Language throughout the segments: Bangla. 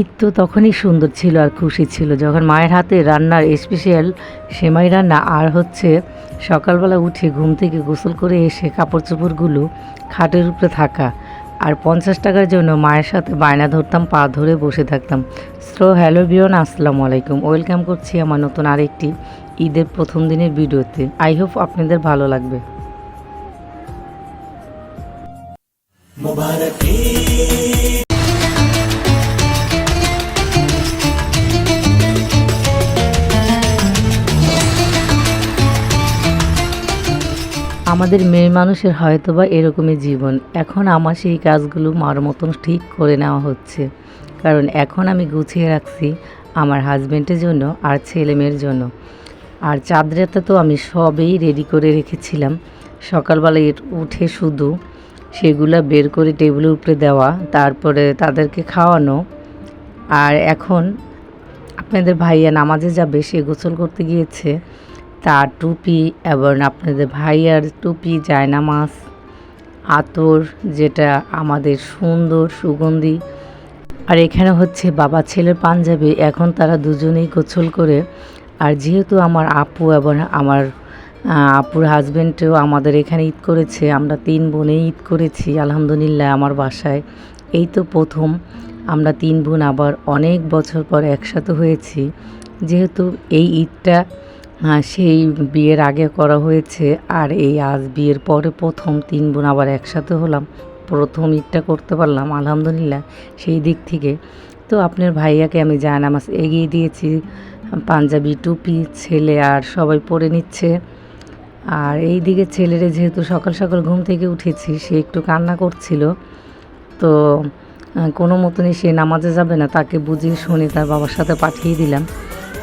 ঈদ তো তখনই সুন্দর ছিল আর খুশি ছিল, যখন মায়ের হাতে রান্নার স্পেশাল সেমাই রান্না আর হচ্ছে সকালবেলা উঠে ঘুম থেকে গোসল করে এসে কাপড় চোপড়গুলো খাটের উপরে থাকা আর পঞ্চাশ টাকার জন্য মায়ের সাথে বায়না ধরতাম, পা ধরে বসে থাকতাম। সো হ্যালো বিয়ন আসসালামু আলাইকুম। ওয়েলকাম করছি আমার নতুন আরেকটি ঈদের প্রথম দিনের ভিডিওতে। আই হোপ আপনাদের ভালো লাগবে। আমাদের মেয়ে মানুষের হয়তোবা এরকমই জীবন। এখন আমার সেই কাজগুলো মার মতন ঠিক করে নেওয়া হচ্ছে। কারণ এখন আমি গুছিয়ে রাখছি আমার হাজব্যান্ডের জন্য আর ছেলে মেয়ের জন্য। আর চাঁদরাতে তো আমি সবেই রেডি করে রেখেছিলাম। সকালবেলায় উঠে শুধু সেগুলো বের করে টেবিলের উপরে দেওয়া, তারপরে তাদেরকে খাওয়ানো। আর এখন আপনাদের ভাইয়া নামাজে যাবে, সে গোসল করতে গিয়েছে। তার টুপি এবং আপনাদের ভাইয়ার টুপি, জায়নামাজ, আতর, যেটা আমাদের সুন্দর সুগন্ধি। আর এখানে হচ্ছে বাবা ছেলের পাঞ্জাবি, এখন তারা দুজনেই গোসল করে। আর যেহেতু আমার আপু এবং আমার আপুর হাজব্যান্ডও আমাদের এখানে ঈদ করেছে, আমরা তিন বোনেই ঈদ করেছি, আলহামদুলিল্লাহ আমার বাসায়। এই তো প্রথম, আমরা তিন বোন আবার অনেক বছর পর একসাথে হয়েছি। যেহেতু এই ঈদটা সেই বিয়ের আগে করা হয়েছে, আর এই আজ বিয়ের পরে প্রথম তিন বোন আবার একসাথে হলাম। প্রথম ঈদটা করতে পারলাম, আলহামদুলিল্লাহ, সেই দিক থেকে। তো আপনার ভাইয়াকে আমি জায়নামাজ এগিয়ে দিয়েছি, পাঞ্জাবি, টুপি, ছেলে আর সবাই পরে নিচ্ছে। আর এই দিকে ছেলেরে যেহেতু সকাল সকাল ঘুম থেকে উঠেছি, সে একটু কান্না করছিল। তো কোনো মতনই সে নামাজে যাবে না, তাকে বুঝিয়ে শুনে তার বাবার সাথে পাঠিয়ে দিলাম।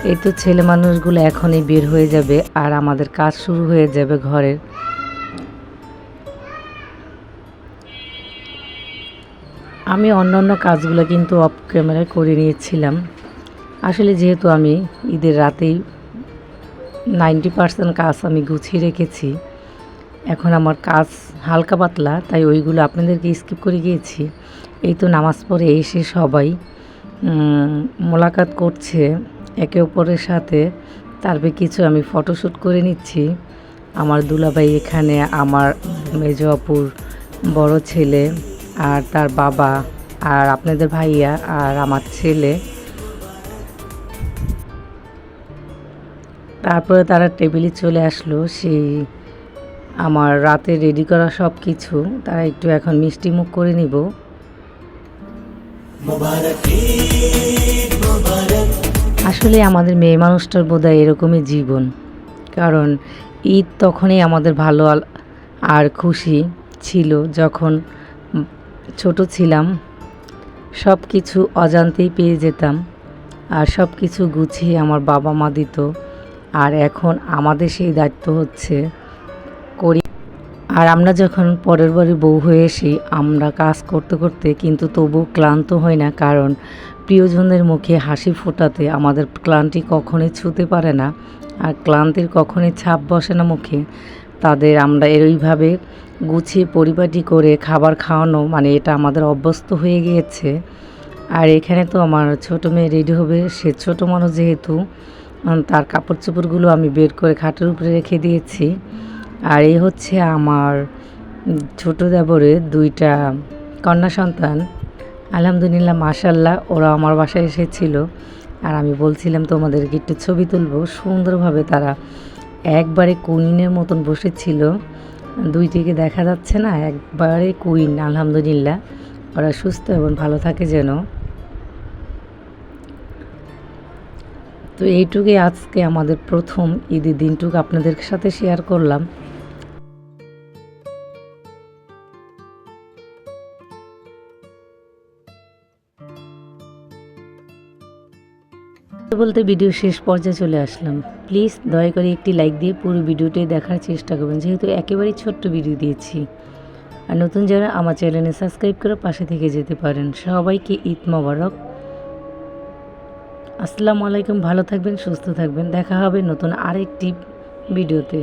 এই তো ছেলে মানুষগুলো এখনই বের হয়ে যাবে আর আমাদের কাজ শুরু হয়ে যাবে ঘরের। আমি অন্যান্য কাজগুলো কিন্তু অফ ক্যামেরায় করে নিয়েছিলাম। আসলে যেহেতু আমি ঈদের রাতেই নাইনটি পার্সেন্ট কাজ আমি গুছিয়ে রেখেছি। এখন আমার কাজ হালকা পাতলা, তাই ওইগুলো আপনাদেরকে স্কিপ করে গিয়েছি। এই তো নামাজ পড়ে এসে সবাই মোলাকাত করছে। একে অপরের সাথে তারপরে কিছু আমি ফটোশ্যুট করে নিচ্ছি। আমার দুলাভাই এখানে, আমার মেজ অপুর বড় ছেলে আর তার বাবা আর আপনাদের ভাইয়া আর আমার ছেলে। তারপরে তারা টেবিলে চলে আসলো সেই আমার রাতে রেডি করা সব কিছু তারা একটু এখন মিষ্টি মুখ করে নিব। আসলে আমাদের মেয়ে মানুষটার বোধহয় এরকমই জীবন। কারণ ঈদ তখনই আমাদের ভালো আর খুশি ছিল যখন ছোট ছিলাম। সব কিছু অজান্তেই পেয়ে যেতাম। আর সব কিছু গুছিয়ে আমার বাবা মা দিত। আর এখন আমাদের সেই দায়িত্ব হচ্ছে করি। আর আমরা যখন পরের বারে বউ হয়ে আসি, আমরা কাজ করতে করতে কিন্তু তবু ক্লান্ত হই না, কারণ প্রিয়জনদের মুখে হাসি ফোটাতে আমাদের ক্লান্তি কখনোই ছুতে পারে না। আর ক্লান্তির কখনোই ছাপ বসে না মুখে। তাদের আমরা এইভাবে গুছিয়ে পরিপাটি করে খাবার খাওয়ানো মানে এটা আমাদের অভ্যস্ত হয়ে গিয়েছে। আর এখানে তো আমার ছোট মেয়ে রেডি হবে। সে ছোট মানুষ যেহেতু তার কাপড় চোপড়গুলো আমি বের করে খাটের উপরে রেখে দিয়েছি। আর এই হচ্ছে আমার ছোট দেবরের দুইটা কন্যা সন্তান। আলহামদুলিল্লাহ মাশাল্লাহ ওরা আমার বাসায় এসেছিল। আর আমি বলছিলাম তোমাদেরকে, একটু ছবি তুলবো। সুন্দরভাবে তারা একবারে কুইনের মতন বসেছিল। দুইটিকে দেখা যাচ্ছে না, একবারে কুইন, আলহামদুলিল্লাহ। ওরা সুস্থ এবং ভালো থাকে যেন। তো এইটুকুই আজকে আমাদের প্রথম ঈদের দিনটুকু আপনাদের সাথে শেয়ার করলাম। বলতে ভিডিও শেষ পর্যায়ে চলে আসলাম। প্লিজ দয়া করে একটি লাইক দিয়ে পুরো ভিডিওটি দেখার চেষ্টা করবেন। যেহেতু একেবারেই ছোট্ট ভিডিও দিয়েছি। আর নতুন যারা আমার চ্যানেলে সাবস্ক্রাইব করে পাশে থেকে যেতে পারেন। সবাইকে ঈদ মোবারক। আসসালামু আলাইকুম ভালো থাকবেন সুস্থ থাকবেন। দেখা হবে নতুন আরেকটি ভিডিওতে।